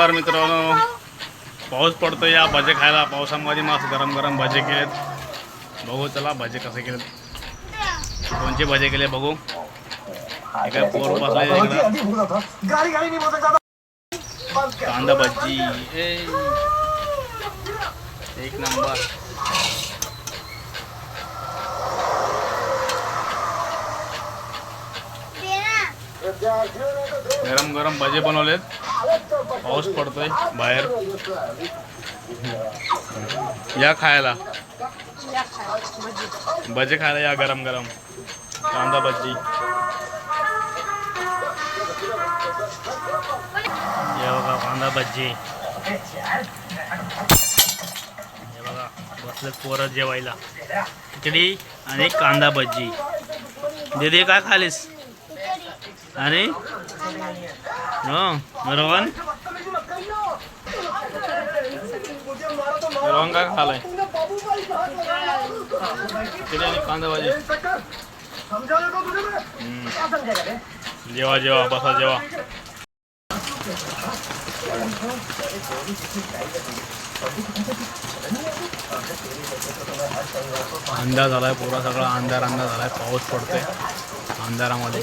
नमस्कार मित्रांनो. पाऊस पडतो या भजे खायला. पावसामध्ये मस्त गरम गरम भजे केलेत. बघू चला भजे कसे केलेत. कोणचे भजे केले बघू. काय पोर बसले कांदा भजी. एक नंबर. गरम गरम भजे बनवलेत. पाऊस पडतोय बाहेर. या खायला. भजे खायला या गरम गरम. कांदा भजी. या बघा कांदा भजी. हे बघा बसले पोरं जेवायला. खिचडी आणि कांदा भजी. दीदी काय खालीस? आणि? हो रोहन? रोहन काय खालाय? कांदा भाजी. जेवा जेवा बसा जेवा. अंधार झालाय पुरा सगळा. अंधार अंधार झालाय. पाऊस पडतोय अंधारामध्ये.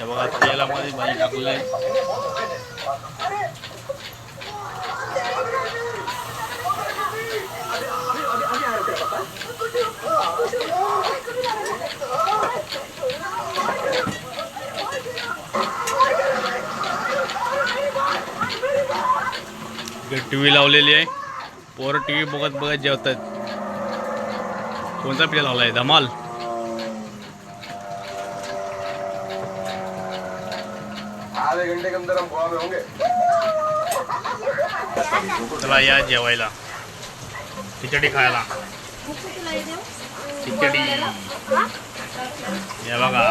हे बघा तेल टीवी भाजी टाकलेलं को टी टी धमाल आधे घंटे के अंदर हम गोवा में होंगे। चला या जेवायला. खिचडी खायला. खिचडी. हे बघा.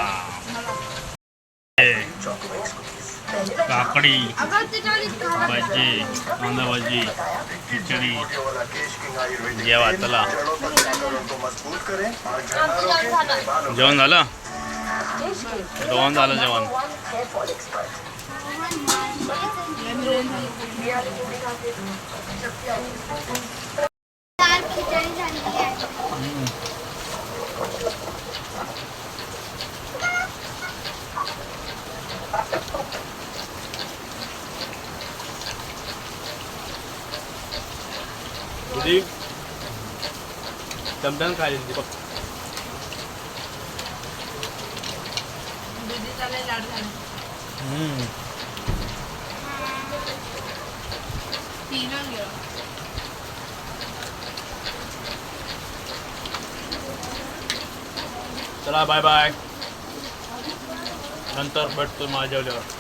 काकडी. भजी. कांदा भजी. खिचडी. वाला केश जेवा चला. जेवण झालं? जेवण झालं जेवण. दाल खिचडी फक्त चला बाय बाय नंतर भेटतो माझ्या जेवल्यावर